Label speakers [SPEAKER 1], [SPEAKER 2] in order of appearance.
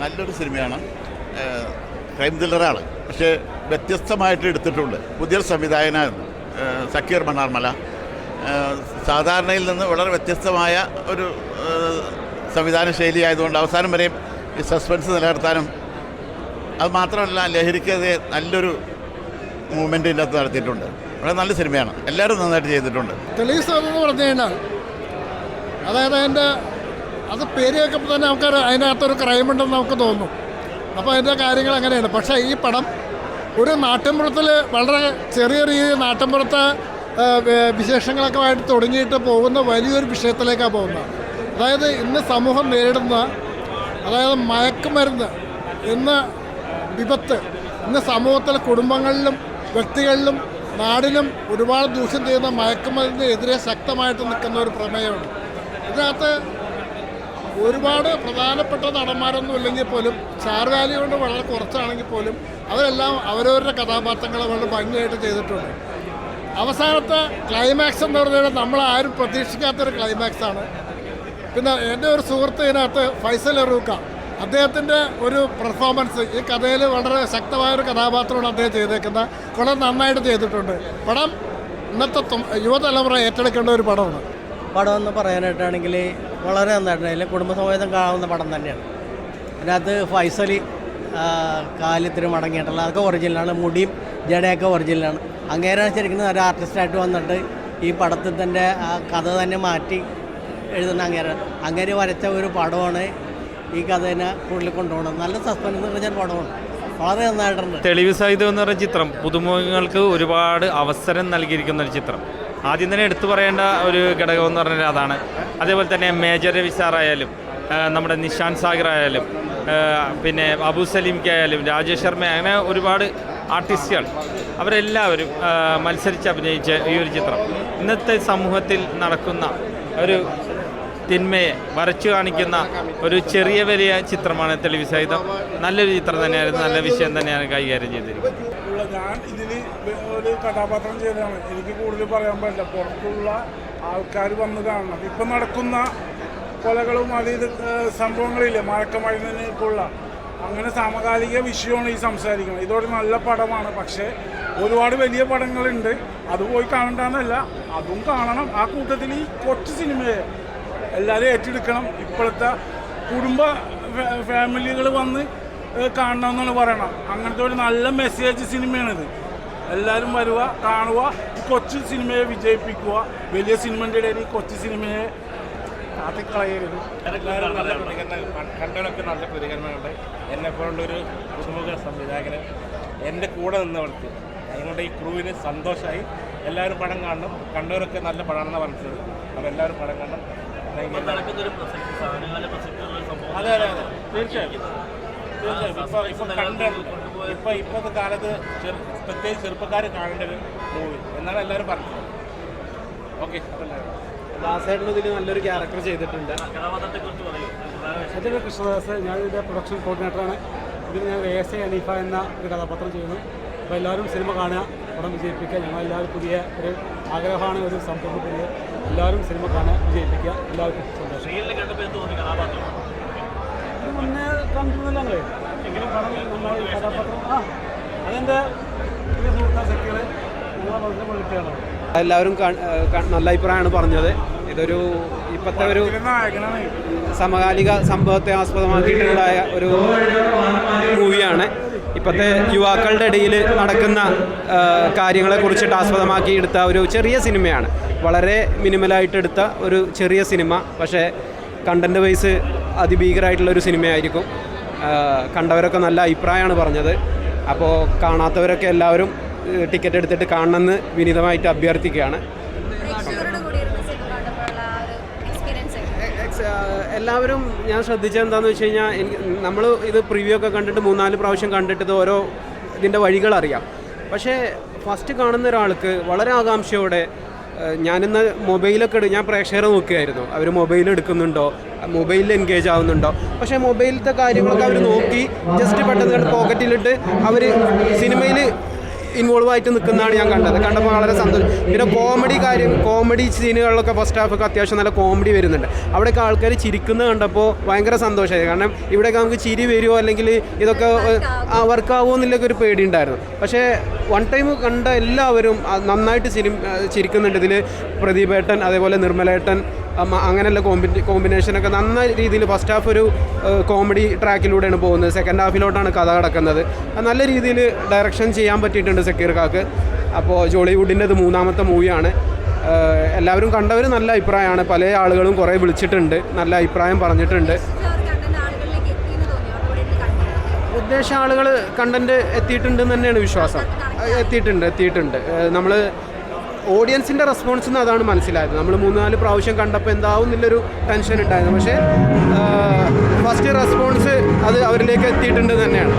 [SPEAKER 1] നല്ലൊരു സിനിമയാണ്. ക്രൈം ത്രില്ലറാണ്. പക്ഷേ വ്യത്യസ്തമായിട്ട് എടുത്തിട്ടുണ്ട്. പുതിയ സംവിധായകനായിരുന്നു. സക്കീർ മണ്ണാർമല. സാധാരണയിൽ നിന്ന് വളരെ വ്യത്യസ്തമായ ഒരു സംവിധാന ശൈലി ആയതുകൊണ്ട് അവസാനം വരെയും ഈ സസ്പെൻസ് നിലനിർത്താനും അത് മാത്രമല്ല ലഹരിക്കെതിരെ നല്ലൊരു മൂവ്മെന്റ് ഇതിനകത്ത് നടത്തിയിട്ടുണ്ട്. വളരെ നല്ല സിനിമയാണ്. എല്ലാവരും നന്നായിട്ട് ചെയ്തിട്ടുണ്ട്.
[SPEAKER 2] തെളിവ് എന്ന് പറഞ്ഞു കഴിഞ്ഞാൽ അതായത് അതിന്റെ അത് പേര് കേൾക്കുമ്പോൾ തന്നെ നമുക്ക് അതിനകത്തൊരു ക്രൈം ഉണ്ടെന്ന് നമുക്ക് തോന്നും. അപ്പോൾ അതിന്റെ കാര്യങ്ങൾ അങ്ങനെയാണ്. പക്ഷേ ഈ പടം ഒരു നാട്ടിൻപുറത്തിൽ വളരെ ചെറിയ രീതിയിൽ നാട്ടിൻപുറത്തെ വിശേഷങ്ങളൊക്കെ ആയിട്ട് തുടങ്ങിയിട്ട് പോകുന്ന വലിയൊരു വിഷയത്തിലേക്കാണ് പോകുന്നത്. അതായത് ഇന്ന് സമൂഹം നേരിടുന്ന അതായത് മയക്കുമരുന്ന് ഇന്ന് വിപത്ത് ഇന്ന് സമൂഹത്തിലെ കുടുംബങ്ങളിലും വ്യക്തികളിലും നാടിനും ഒരുപാട് ദൂഷ്യം ചെയ്യുന്ന മയക്കുമരുന്നിനെതിരെ ശക്തമായിട്ട് നിൽക്കുന്ന ഒരു പ്രമേയമാണ്. ഇതിനകത്ത് ഒരുപാട് പ്രധാനപ്പെട്ട നടന്മാരൊന്നും ഇല്ലെങ്കിൽ പോലും സ്റ്റാർ വാല്യൂ കൊണ്ട് വളരെ കുറച്ചാണെങ്കിൽ പോലും അവരെല്ലാം അവരവരുടെ കഥാപാത്രങ്ങൾ വളരെ ഭംഗിയായിട്ട് ചെയ്തിട്ടുണ്ട്. അവസാനത്തെ ക്ലൈമാക്സ് എന്ന് പറഞ്ഞാൽ നമ്മൾ ആരും പ്രതീക്ഷിക്കാത്തൊരു ക്ലൈമാക്സ് ആണ്. പിന്നെ എന്റെ ഒരു സുഹൃത്ത് ഇതിനകത്ത് ഫൈസൽ എറൂക്ക അദ്ദേഹത്തിന്റെ ഒരു പെർഫോമൻസ് ഈ കഥയിൽ വളരെ ശക്തമായ ഒരു കഥാപാത്രമാണ് അദ്ദേഹം ചെയ്തേക്കുന്നത്. വളരെ നന്നായിട്ട് ചെയ്തിട്ടുണ്ട്. പടം ഇന്നത്തെ യുവതലമുറ ഏറ്റെടുക്കേണ്ട ഒരു പടമാണ്.
[SPEAKER 3] പടം എന്ന് പറയാനായിട്ടാണെങ്കിൽ വളരെ നന്നായിട്ടുണ്ട്. അതിൽ കുടുംബസമേതം കാണാവുന്ന പടം തന്നെയാണ്. അതിനകത്ത് ഫൈസലി കാലിത്തിരി മടങ്ങിയിട്ടുള്ള അതൊക്കെ ഒറിജിനലാണ് മുടിയും ജടയൊക്കെ ഒറിജിനലാണ് അങ്ങേരാണ് ശരിക്കും ഒരു ആർട്ടിസ്റ്റായിട്ട് വന്നിട്ട് ഈ പടത്തിൽ തന്നെ ആ കഥ തന്നെ മാറ്റി എഴുതുന്ന അങ്ങേര. അങ്ങേര് വരച്ച ഒരു പടമാണ് ഈ കഥേനെ കൂടുതൽ കൊണ്ടുപോകണം നല്ല സസ്പെൻസ് നിറഞ്ഞ പടമാണ്. വളരെ നന്നായിട്ടുണ്ട്.
[SPEAKER 4] തെളിവ് സഹിതം എന്ന് പറയുന്ന ചിത്രം പുതുമുഖങ്ങൾക്ക് ഒരുപാട് അവസരം നൽകിയിരിക്കുന്ന ഒരു ചിത്രം. ആദ്യം തന്നെ എടുത്തു പറയേണ്ട ഒരു ഘടകം എന്ന് പറഞ്ഞാൽ അതാണ്. അതേപോലെ തന്നെ മേജർ രവി സാറായാലും നമ്മുടെ നിഷാൻ സാഗർ ആയാലും പിന്നെ അബു സലീംക്ക് ആയാലും രാജേഷ് ശർമ്മ അങ്ങനെ ഒരുപാട് ആർട്ടിസ്റ്റുകൾ അവരെല്ലാവരും മത്സരിച്ച് അഭിനയിച്ച ഈ ഒരു ചിത്രം. ഇന്നത്തെ സമൂഹത്തിൽ നടക്കുന്ന ഒരു തിന്മയെ വരച്ചു കാണിക്കുന്ന ഒരു ചെറിയ വലിയ ചിത്രമാണ് തെളിവ് സഹിതം. നല്ലൊരു ചിത്രം തന്നെയായിരുന്നു നല്ല വിഷയം തന്നെയാണ് കൈകാര്യം ചെയ്തിരിക്കുന്നത്.
[SPEAKER 5] ഞാൻ ഇതിൽ ഒരു കഥാപാത്രം ചെയ്തതാണ്. എനിക്ക് കൂടുതൽ പറയാൻ പറ്റില്ല. പുറത്തുള്ള ആൾക്കാർ വന്ന് കാണണം. ഇപ്പം നടക്കുന്ന കൊലകളും അത് ഇത് സംഭവങ്ങളില്ലേ? മയക്കമരുന്നിനുള്ള അങ്ങനെ സമകാലിക വിഷയമാണ് ഈ സംസാരിക്കുന്നത്. ഇതൊരു നല്ല പടമാണ്. പക്ഷേ ഒരുപാട് വലിയ പടങ്ങളുണ്ട്. അത് പോയി കാണണ്ടെന്നല്ല. അതും കാണണം. ആ കൂട്ടത്തിൽ ഈ കൊച്ചു സിനിമയെ എല്ലാവരും ഏറ്റെടുക്കണം. ഇപ്പോഴത്തെ കുടുംബ ഫാമിലികൾ വന്ന് ഏഹ് കാണണമെന്നാണ് പറയണം അങ്ങനത്തെ ഒരു നല്ല മെസ്സേജ് സിനിമയാണിത് എല്ലാവരും വരിക കാണുക കൊച്ചു സിനിമയെ വിജയിപ്പിക്കുക. വലിയ സിനിമന്റെ ഇടയിൽ ഈ കൊച്ചു സിനിമയെ കാത്തിക്കളയരുത്
[SPEAKER 6] എല്ലാവരും നല്ല പ്രതികരണം കണ്ടവരൊക്കെ നല്ല പ്രതികരണമുണ്ട് എന്നെ പോലുള്ളൊരു പുതുമുഖ സംവിധായകന് എന്റെ കൂടെ നിന്നവർക്ക് ഞങ്ങളുടെ ഈ ക്രൂവിന് സന്തോഷമായി എല്ലാവരും പടം കാണണം. കണ്ടവരൊക്കെ നല്ല പടമാണെന്ന് പറഞ്ഞത്. അപ്പോൾ എല്ലാവരും പടം കാണണം. അതെ അതെ അതെ. തീർച്ചയായും. ഇപ്പോൾ ഇപ്പോൾ കണ്ട ഇപ്പോൾ ഇപ്പോഴത്തെ കാലത്ത് പ്രത്യേകിച്ച് ചെറുപ്പക്കാർ കാണേണ്ട ഒരു മൂവി എന്നാണ് എല്ലാവരും പറഞ്ഞത്. ഓക്കെ
[SPEAKER 7] ദാസേട്ടൻ ഇതിൽ നല്ലൊരു ക്യാരക്ടർ ചെയ്തിട്ടുണ്ട്.
[SPEAKER 5] എന്റെ കൃഷ്ണദാസ് ഞാൻ ഇതിന്റെ പ്രൊഡക്ഷൻ കോർഡിനേറ്ററാണ് ഇതിൽ ഞാൻ എ എസ് എ അനീഫ എന്ന ഒരു കഥാപാത്രം ചെയ്യുന്നു. അപ്പോൾ എല്ലാവരും സിനിമ കാണുക പടം വിജയിപ്പിക്കുക. ഞങ്ങളെല്ലാവരും പുതിയ ഒരു ആഗ്രഹമാണ് ഒരു സംഭവം പുതിയ എല്ലാവരും സിനിമ കാണുക വിജയിപ്പിക്കുക. എല്ലാവർക്കും സന്തോഷം. മുന്നേ കണ്ടിരുന്നില്ല? എങ്കിലും പടം നമ്മൾ കഥാപാത്രം. ആ അതെന്റെ പുതിയ സുഹൃത്താ സെക്യൂർ ഞങ്ങളെ വളരെ വിളിക്കുകയാണ്
[SPEAKER 7] എല്ലാവരും നല്ല അഭിപ്രായമാണ് പറഞ്ഞത്. ഇതൊരു ഇപ്പോഴത്തെ ഒരു സമകാലിക സംഭവത്തെ ആസ്പദമാക്കിയിട്ടുണ്ടായ ഒരു മൂവിയാണ്. ഇപ്പോഴത്തെ യുവാക്കളുടെ ഇടയിൽ നടക്കുന്ന ആ, കാര്യങ്ങളെ കുറിച്ചിട്ട് ആസ്പദമാക്കി എടുത്ത ഒരു ചെറിയ സിനിമയാണ്. വളരെ മിനിമലായിട്ട് എടുത്ത ഒരു ചെറിയ സിനിമ. പക്ഷേ കണ്ടന്റ് വൈസ് അതിഭീകരമായിട്ടുള്ള ഒരു സിനിമയായിരിക്കും കണ്ടവരൊക്കെ നല്ല അഭിപ്രായമാണ് പറഞ്ഞത്. അപ്പോൾ കാണാത്തവരൊക്കെ എല്ലാവരും ടിക്കറ്റ് എടുത്തിട്ട് കാണണമെന്ന് വിനീതമായിട്ട് അഭ്യർത്ഥിക്കുകയാണ്. എല്ലാവരും ഞാൻ ശ്രദ്ധിച്ചത് എന്താണെന്ന് വെച്ച് കഴിഞ്ഞാൽ നമ്മൾ ഇത് പ്രിവ്യൂ ഒക്കെ കണ്ടിട്ട് മൂന്നാൽ പ്രാവശ്യം കണ്ടിട്ട് ഇത് ഓരോ ഇതിന്റെ വഴികൾ അറിയാം. പക്ഷേ ഫസ്റ്റ് കാണുന്ന ഒരാൾക്ക് വളരെ ആകാംക്ഷയോടെ ഞാനിന്ന് മൊബൈലൊക്കെ എടു ഞാൻ പ്രേക്ഷകരെ നോക്കിയായിരുന്നു അവർ മൊബൈൽ എടുക്കുന്നുണ്ടോ? മൊബൈലിൽ എൻഗേജ് ആവുന്നുണ്ടോ? പക്ഷേ മൊബൈലിലത്തെ കാര്യങ്ങളൊക്കെ അവർ നോക്കി ജസ്റ്റ് പെട്ടെന്ന് പോക്കറ്റിലിട്ട് അവർ സിനിമയിൽ ഇൻവോൾവ് ആയിട്ട് നിൽക്കുന്നതാണ് ഞാൻ കണ്ടത്. കണ്ടപ്പോൾ വളരെ സന്തോഷം. പിന്നെ കോമഡി കാര്യം കോമഡി സീനുകളിലൊക്കെ ഫസ്റ്റ് ഹാഫൊക്കെ അത്യാവശ്യം നല്ല കോമഡി വരുന്നുണ്ട്. അവിടെയൊക്കെ ആൾക്കാർ ചിരിക്കുന്നത് കണ്ടപ്പോൾ ഭയങ്കര സന്തോഷമായി. കാരണം ഇവിടെയൊക്കെ നമുക്ക് ചിരി വരുമോ അല്ലെങ്കിൽ ഇതൊക്കെ വർക്കാവോ എന്നുള്ളൊക്കെ ഒരു പേടി ഉണ്ടായിരുന്നു. പക്ഷേ വൺ ടൈം കണ്ട എല്ലാവരും നന്നായിട്ട് ചിരി ചിരിക്കുന്നുണ്ട്. ഇതിൽ പ്രദീപേട്ടൻ അതേപോലെ നിർമ്മലേട്ടൻ അങ്ങനെയുള്ള കോമ്പി കോമ്പിനേഷനൊക്കെ നന്ന രീതിയിൽ ഫസ്റ്റ് ഹാഫ് ഒരു കോമഡി ട്രാക്കിലൂടെയാണ് പോകുന്നത്. സെക്കൻഡ് ഹാഫിലോട്ടാണ് കഥ കിടക്കുന്നത്. നല്ല രീതിയിൽ ഡയറക്ഷൻ ചെയ്യാൻ പറ്റിയിട്ടുണ്ട് സക്കീർ കാക്ക്. അപ്പോൾ ജോളിവുഡിന്റെ ഇത് മൂന്നാമത്തെ മൂവിയാണ് എല്ലാവരും കണ്ടവർ നല്ല അഭിപ്രായമാണ്. പല ആളുകളും കുറേ വിളിച്ചിട്ടുണ്ട്. നല്ല അഭിപ്രായം പറഞ്ഞിട്ടുണ്ട്. ഉദ്ദേശ ആളുകൾ കണ്ടന്റ് എത്തിയിട്ടുണ്ടെന്ന് തന്നെയാണ് വിശ്വാസം. എത്തിയിട്ടുണ്ട് എത്തിയിട്ടുണ്ട്. നമ്മൾ ഓഡിയൻസിന്റെ റെസ്പോൺസിൽ നിന്ന് അതാണ് മനസ്സിലായത്. നമ്മൾ മൂന്ന് നാല് പ്രാവശ്യം കണ്ടപ്പോൾ എന്താവും എന്നുള്ളൊരു ടെൻഷൻ ഉണ്ടായിരുന്നു. പക്ഷേ ഫസ്റ്റ് റെസ്പോൺസ് അത് അവരിലേക്ക് എത്തിയിട്ടുണ്ട് തന്നെയാണ്.